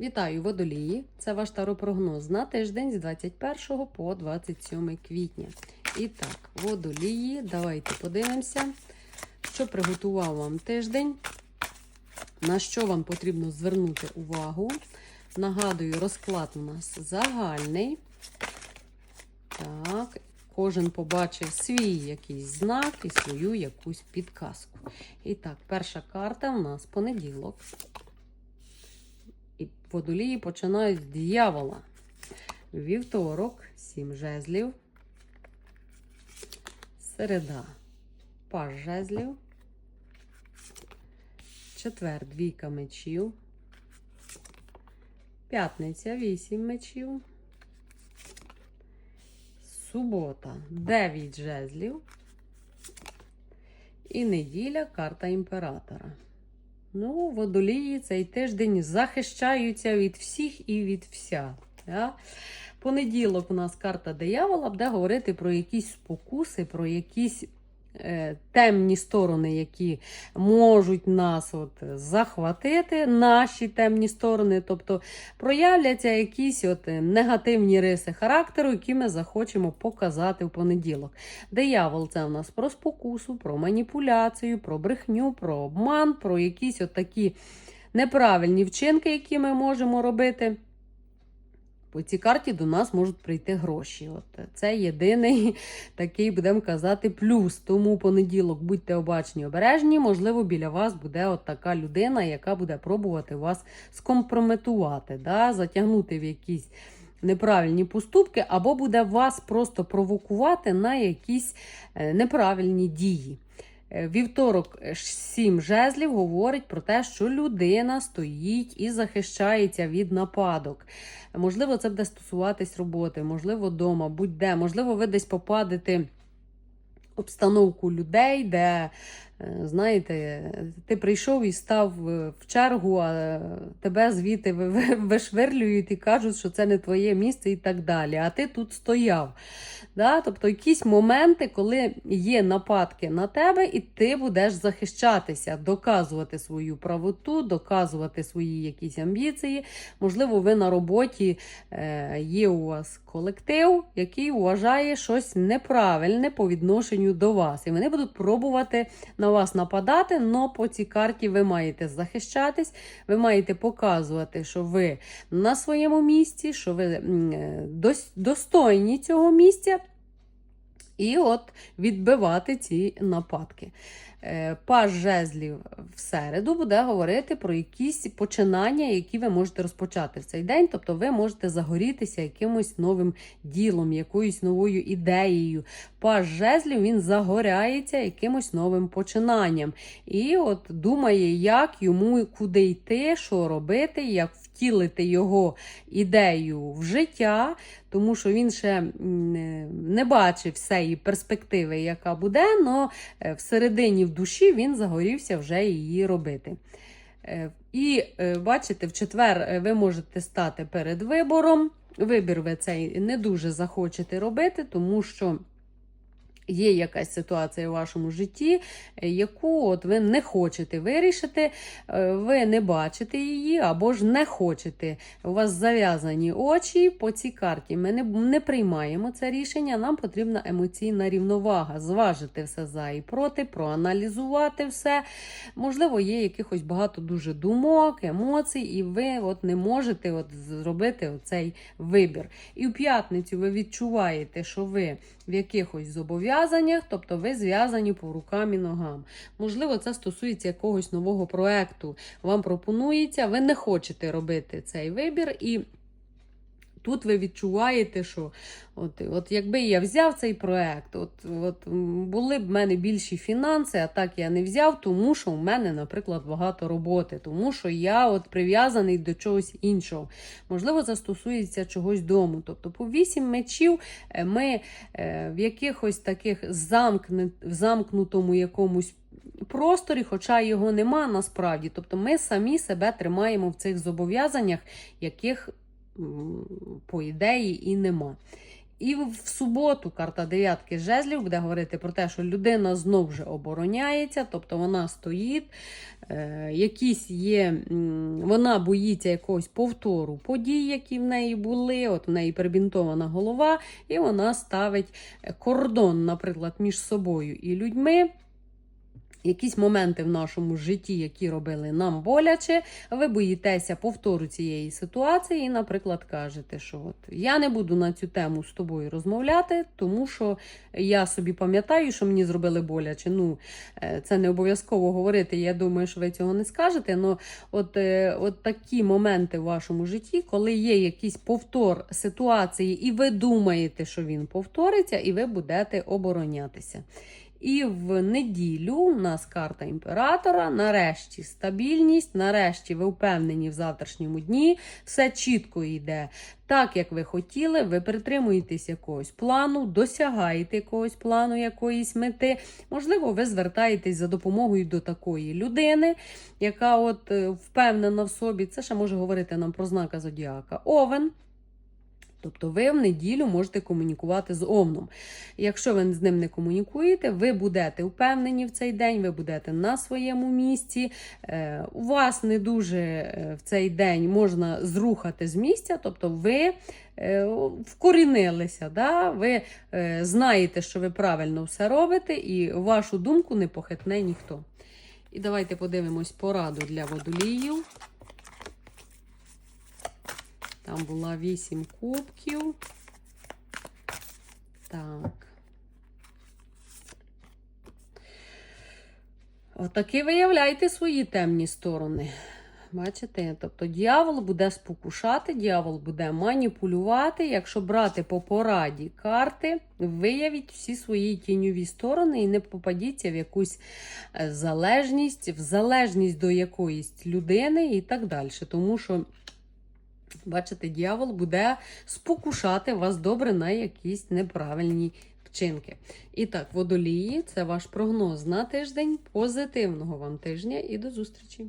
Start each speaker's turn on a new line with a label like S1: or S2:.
S1: Вітаю водолії! Це ваш таропрогноз на тиждень з 21 по 27 квітня. І так, водолії, давайте подивимося, що приготував вам тиждень, на що вам потрібно звернути увагу. Нагадую, розклад у нас загальний. Так, кожен побачив свій якийсь знак і свою якусь підказку. І так, перша карта у нас понеділок. Водолії починають з дьявола. Вівторок, сім жезлів. Середа, паж жезлів. Четвер, двійка мечів. П'ятниця, вісім мечів. Субота, дев'ять жезлів. І неділя карта імператора. Ну, водолії цей тиждень захищаються від всіх і від вся. Да? Понеділок у нас карта диявола буде говорити про якісь спокуси, про якісь темні сторони, які можуть нас от, захватити, наші темні сторони. Тобто проявляться якісь от, е, негативні риси характеру, які ми захочемо показати в понеділок. Диявол це у нас про спокусу, про маніпуляцію, про брехню, про обман, про якісь от такі неправильні вчинки, які ми можемо робити. По цій карті до нас можуть прийти гроші. От Це єдиний такий, будемо казати, плюс. Тому понеділок будьте обачні, обережні. Можливо, біля вас буде от така людина, яка буде пробувати вас скомпрометувати, да? затягнути в якісь неправильні поступки, або буде вас просто провокувати на якісь е, неправильні дії. Е, Вівторок е, сім жезлів говорить про те, що людина стоїть і захищається від нападок. Можливо, це буде стосуватись роботи, можливо, вдома, будь-де, можливо, ви десь попадете обстановку людей, де, знаєте, ти прийшов і став е, в чергу, а тебе звідти ви- ви- вишвирлюють і кажуть, що це не твоє місце і так далі. А ти тут стояв. Да? Тобто якісь моменти, коли є нападки на тебе, і ти будеш захищатися, доказувати свою правоту, доказувати свої якісь амбіції. Можливо, ви на роботі е, є у вас колектив, який вважає щось неправильне по відношенню до вас. І вони будуть пробувати на вас нападати, але по цій карті ви маєте захищатись, ви маєте показувати, що ви на своєму місці, що ви е, дос- достойні цього місця. І от відбивати ці нападки. Е, Паж жезлів в середу буде говорити про якісь починання, які ви можете розпочати в цей день. Тобто ви можете загорітися якимось новим ділом, якоюсь новою ідеєю. Паж жезлів він загоряється якимось новим починанням. І от думає, як йому куди йти, що робити, як втілити його ідею в життя, тому що він ще не бачив всієї перспективи, яка буде, але всередині в душі він загорівся вже її робити. Е, І е, бачите, в четвер е, ви можете стати перед вибором. Вибір ви цей не дуже захочете робити, тому що. Є якась ситуація у вашому житті, е, яку от ви не хочете вирішити, е, ви не бачите її або ж не хочете. У вас зав'язані очі по цій карті. Ми не, не приймаємо це рішення. Нам потрібна емоційна рівновага, зважити все за і проти, проаналізувати все. Можливо, є якихось багато дуже думок, емоцій, і ви от не можете от зробити цей вибір. І в п'ятницю ви відчуваєте, що ви в якихось зобов'язаннях, тобто ви зв'язані по рукам і ногам. Можливо, це стосується якогось нового проекту. Вам пропонується, ви не хочете робити цей вибір і. Тут ви відчуваєте, що от, от якби я взяв цей проект, от, от були б в мене більші фінанси, а так я не взяв, тому що в мене, наприклад, багато роботи, тому що я от прив'язаний до чогось іншого. Можливо, це стосується чогось дому. Тобто, по вісім мечів е, ми е, в якихось таких замкне, в замкнутому якомусь. Просторі, хоча його нема насправді. Тобто ми самі себе тримаємо в цих зобов'язаннях, яких по ідеї і нема. І в суботу карта дев'ятки жезлів буде говорити про те, що людина знов вже обороняється, тобто вона стоїть, е, якісь є, вона боїться якогось повтору подій, які в неї були. От в неї перебінтована голова, і вона ставить кордон, наприклад, між собою і людьми. Якісь моменти в нашому житті, які робили нам боляче, ви боїтеся повтору цієї ситуації, і, наприклад, кажете, що от я не буду на цю тему з тобою розмовляти, тому що я собі пам'ятаю, що мені зробили боляче. Ну, е, це не обов'язково говорити. Я думаю, що ви цього не скажете. але от, е, от такі моменти в вашому житті, коли є якийсь повтор ситуації, і ви думаєте, що він повториться, і ви будете оборонятися. І в неділю у нас карта імператора. Нарешті стабільність, нарешті ви впевнені в завтрашньому дні. Все чітко йде так, як ви хотіли. Ви притримуєтесь якогось плану, досягаєте якогось плану, якоїсь мети. Можливо, ви звертаєтесь за допомогою до такої людини, яка от е, впевнена в собі. Це ще може говорити нам про знака зодіака. Овен. Тобто ви в неділю можете комунікувати з Овном. Якщо ви з ним не комунікуєте, ви будете впевнені в цей день, ви будете на своєму місці. Е, У вас не дуже е, в цей день можна зрухати з місця, тобто ви е, вкорінилися, да? ви знаєте, що ви правильно все робите, і вашу думку не похитне ніхто. І давайте подивимось пораду для водоліїв. Там була 8 кубків. Так. Отаки виявляйте свої темні сторони. Бачите? Тобто дьявол буде спокушати, дьявол буде маніпулювати. Якщо брати по пораді карти, виявіть всі свої тіньові сторони і не попадіться в якусь е, залежність, в залежність до якоїсь людини і так далі. Тому що. Бачите, дьявол буде спокушати вас добре на якісь неправильні вчинки. І так, водолії, це ваш прогноз на тиждень. Позитивного вам тижня і до зустрічі!